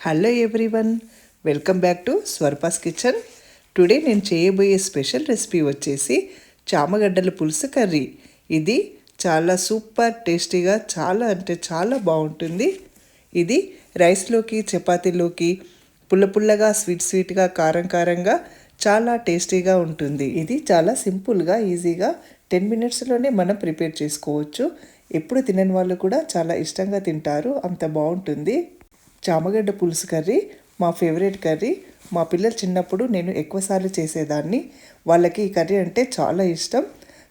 Hello everyone welcome back to స్వర్పాస్ kitchen today నేను చేయబోయే special recipe వచ్చేసి చామగడ్డల పులుసు కర్రీ. ఇది చాలా సూపర్ టేస్టీగా చాలా అంటే చాలా బాగుంటుంది. ఇది రైస్లోకి చపాతీలోకి పుల్ల పుల్లగా స్వీట్ స్వీట్గా కారం కారంగా చాలా టేస్టీగా ఉంటుంది. ఇది చాలా సింపుల్గా ఈజీగా టెన్ మినిట్స్లోనే మనం ప్రిపేర్ చేసుకోవచ్చు. ఎప్పుడు తినని వాళ్ళు కూడా చాలా ఇష్టంగా తింటారు. అంత బాగుంటుంది. చామగడ్డ పులుసు కర్రీ మా ఫేవరెట్ కర్రీ. మా పిల్లలు చిన్నప్పుడు నేను ఎక్కువసార్లు చేసేదాన్ని. వాళ్ళకి ఈ కర్రీ అంటే చాలా ఇష్టం.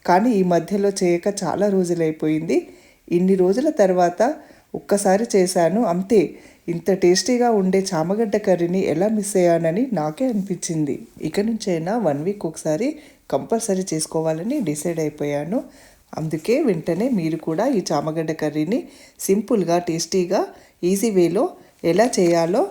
కానీ ఈ మధ్యలో చేయక చాలా రోజులైపోయింది. ఇన్ని రోజుల తర్వాత ఒక్కసారి చేశాను. అంతే ఇంత టేస్టీగా ఉండే చామగడ్డ కర్రీని ఎలా మిస్ అయ్యానని నాకే అనిపించింది. ఇక నుంచైనా వన్ వీక్ ఒకసారి కంపల్సరీ చేసుకోవాలని డిసైడ్ అయిపోయాను. అందుకే వెంటనే మీరు కూడా ఈ చామగడ్డ కర్రీని సింపుల్గా టేస్టీగా ఈజీ వేలో ఎలా చేయాలో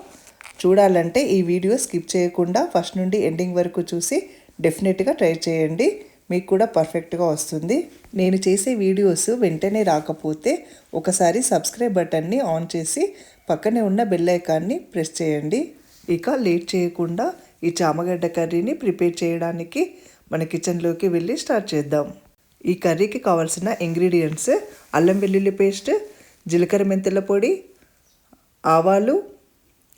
చూడాలంటే ఈ వీడియో స్కిప్ చేయకుండా ఫస్ట్ నుండి ఎండింగ్ వరకు చూసి డెఫినెట్గా ట్రై చేయండి. మీకు కూడా పర్ఫెక్ట్గా వస్తుంది. నేను చేసే వీడియోస్ వెంటనే రాకపోతే ఒకసారి సబ్స్క్రైబ్ బటన్ని ఆన్ చేసి పక్కనే ఉన్న బెల్ ఐకాన్ని ప్రెస్ చేయండి. ఇక లేట్ చేయకుండా ఈ చామగడ్డ కర్రీని ప్రిపేర్ చేయడానికి మన కిచెన్లోకి వెళ్ళి స్టార్ట్ చేద్దాం. ఈ కర్రీకి కావాల్సిన ఇంగ్రీడియంట్స్ అల్లం వెల్లుల్లి పేస్ట్ జీలకర్ర మెంతుల పొడి ఆవాలు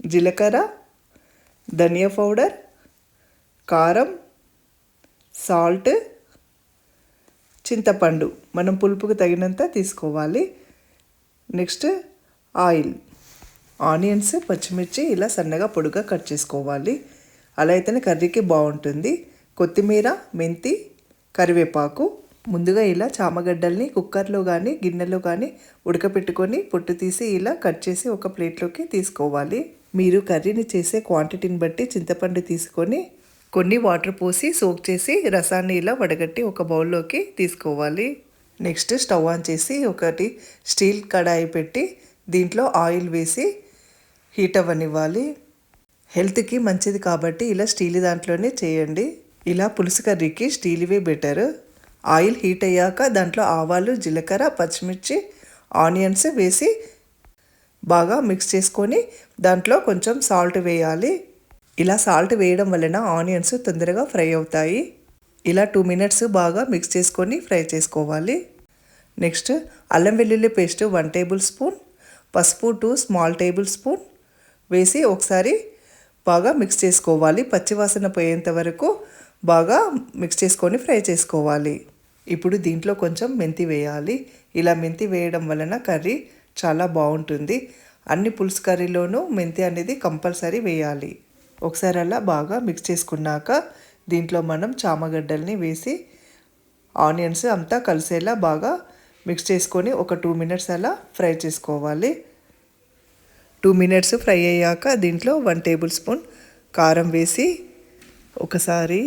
జీలకర్ర ధనియా పౌడర్ కారం సాల్ట్ చింతపండు. మనం పులుపుకు తగినంత తీసుకోవాలి. Next oil. ఆనియన్స్ పచ్చిమిర్చి ఇలా సన్నగా పొడుగా కట్ చేసుకోవాలి. అలా అయితేనే కర్రీకి బాగుంటుంది. కొత్తిమీర మెంతి కరివేపాకు ముందుగా ఇలా చామగడ్డల్ని కుక్కర్లో కానీ గిన్నెలో కానీ ఉడకపెట్టుకొని పొట్టు తీసి ఇలా కట్ చేసి ఒక ప్లేట్లోకి తీసుకోవాలి. మీరు కర్రీని చేసే క్వాంటిటీని బట్టి చింతపండు తీసుకొని కొన్ని వాటర్ పోసి సోక్ చేసి రసాన్ని ఇలా వడగట్టి ఒక బౌల్లోకి తీసుకోవాలి. నెక్స్ట్ స్టవ్ ఆన్ చేసి ఒకటి స్టీల్ కడాయి పెట్టి దీంట్లో ఆయిల్ వేసి హీట్ అవ్వనివ్వాలి. హెల్త్కి మంచిది కాబట్టి ఇలా స్టీల్ దాంట్లోనే చేయండి. ఇలా పులుసు కర్రీకి స్టీల్వే బెటర్. ఆయిల్ హీట్ అయ్యాక దాంట్లో ఆవాలు జీలకర్ర పచ్చిమిర్చి ఆనియన్స్ వేసి బాగా మిక్స్ చేసుకొని దాంట్లో కొంచెం సాల్ట్ వేయాలి. ఇలా సాల్ట్ వేయడం వలన ఆనియన్స్ తొందరగా ఫ్రై అవుతాయి. ఇలా టూ మినిట్స్ బాగా మిక్స్ చేసుకొని ఫ్రై చేసుకోవాలి. నెక్స్ట్ అల్లం వెల్లుల్లి పేస్ట్ వన్ టేబుల్ స్పూన్ పసుపు టూ స్మాల్ టేబుల్ స్పూన్ వేసి ఒకసారి బాగా మిక్స్ చేసుకోవాలి. పచ్చివాసన పోయేంత వరకు బాగా మిక్స్ చేసుకొని ఫ్రై చేసుకోవాలి. ఇప్పుడు దీంట్లో కొంచెం మెంతి వేయాలి. ఇలా మెంతి వేయడం వలన కర్రీ చాలా బాగుంటుంది. అన్ని పులుసు కర్రీలోనూ మెంతి అనేది కంపల్సరీ వేయాలి. ఒకసారి అలా బాగా మిక్స్ చేసుకున్నాక దీంట్లో మనం చామగడ్డల్ని వేసి ఆనియన్స్ అంతా కలిసేలా బాగా మిక్స్ చేసుకొని ఒక టూ మినిట్స్ అలా ఫ్రై చేసుకోవాలి. టూ మినిట్స్ ఫ్రై అయ్యాక దీంట్లో వన్ టేబుల్ స్పూన్ కారం వేసి ఒకసారి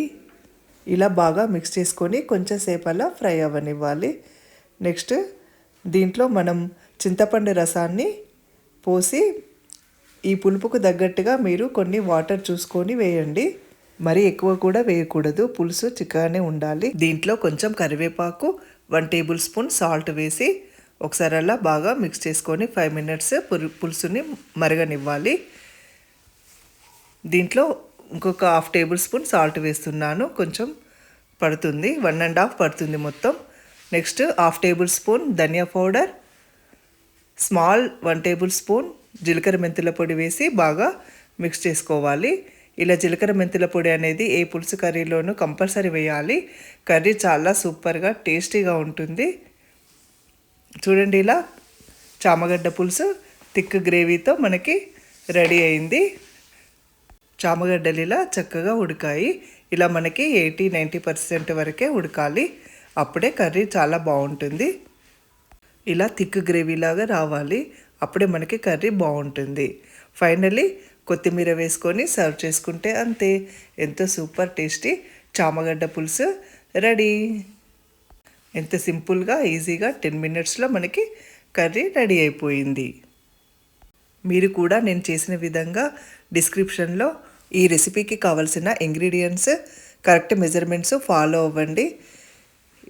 ఇలా బాగా మిక్స్ చేసుకొని కొంచెం సేపు అలా ఫ్రై అవ్వనివ్వాలి. నెక్స్ట్ దీంట్లో మనం చింతపండు రసాన్ని పోసి ఈ పులుపుకు తగ్గట్టుగా మీరు కొన్ని వాటర్ చూసుకొని వేయండి. మరి ఎక్కువ కూడా వేయకూడదు. పులుసు చిక్కగానే ఉండాలి. దీంట్లో కొంచెం కరివేపాకు వన్ టేబుల్ స్పూన్ సాల్ట్ వేసి ఒకసారి అలా బాగా మిక్స్ చేసుకొని ఫైవ్ మినిట్స్ పులుసుని మరగనివ్వాలి. దీంట్లో ఇంకొక హాఫ్ టేబుల్ స్పూన్ సాల్ట్ వేస్తున్నాను. కొంచెం పడుతుంది. వన్ అండ్ హాఫ్ పడుతుంది మొత్తం. నెక్స్ట్ హాఫ్ టేబుల్ స్పూన్ ధనియా powder. Small one table spoon జీలకర్ర మెంతుల పొడి వేసి బాగా మిక్స్ చేసుకోవాలి. ఇలా జీలకర్ర మెంతుల పొడి అనేది ఏ పులుసు కర్రీలోనూ కంపల్సరీ వేయాలి. కర్రీ చాలా సూపర్గా టేస్టీగా ఉంటుంది. చూడండి ఇలా చామగడ్డ పులుసు థిక్ గ్రేవీతో మనకి రెడీ అయింది. చామగడ్డలు ఇలా చక్కగా ఉడికాయి. ఇలా మనకి ఎయిటీ నైంటీ పర్సెంట్ వరకే ఉడకాలి. అప్పుడే కర్రీ చాలా బాగుంటుంది. ఇలా థిక్ గ్రేవీ లాగా రావాలి. అప్పుడే మనకి కర్రీ బాగుంటుంది. ఫైనలీ కొత్తిమీర వేసుకొని సర్వ్ చేసుకుంటే అంతే. ఎంతో సూపర్ టేస్టీ చామగడ్డ పులుసు రెడీ. ఎంత సింపుల్గా ఈజీగా టెన్ మినిట్స్లో మనకి కర్రీ రెడీ అయిపోయింది. మీరు కూడా నేను చేసిన విధంగా డిస్క్రిప్షన్లో ఈ రెసిపీకి కావాల్సిన ఇంగ్రీడియంట్స్ కరెక్ట్ మెజర్మెంట్స్ ఫాలో అవ్వండి.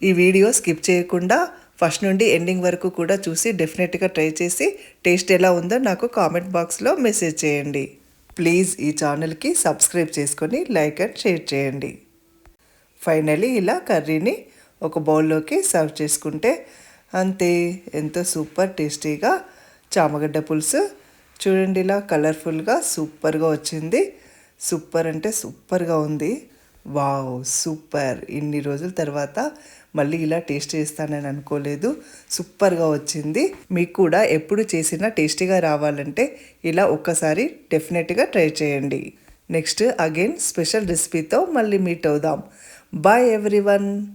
ఈ వీడియో స్కిప్ చేయకుండా ఫస్ట్ నుండి ఎండింగ్ వరకు కూడా చూసి డెఫినెట్గా ట్రై చేసి టేస్ట్ ఎలా ఉందో నాకు కామెంట్ బాక్స్లో మెసేజ్ చేయండి. ప్లీజ్ ఈ ఛానల్కి సబ్స్క్రైబ్ చేసుకొని లైక్ అండ్ షేర్ చేయండి. ఫైనలీ ఇలా కర్రీని ఒక బౌల్లోకి సర్వ్ చేసుకుంటే అంతే ఎంతో సూపర్ టేస్టీగా చామగడ్డ పులుసు. చూడండి ఇలా కలర్ఫుల్గా సూపర్గా వచ్చింది. సూపర్ అంటే సూపర్గా ఉంది. Wow super. ఇన్ని రోజుల తర్వాత మళ్ళీ ఇలా టేస్ట్ చేస్తానని అనుకోలేదు. సూపర్గా వచ్చింది. మీకు కూడా ఎప్పుడు చేసినా టేస్టీగా రావాలంటే ఇలా ఒక్కసారి డెఫినెట్గా ట్రై చేయండి. నెక్స్ట్ అగైన్ స్పెషల్ రెసిపీతో మళ్ళీ మీట్ అవుదాం. Bye everyone.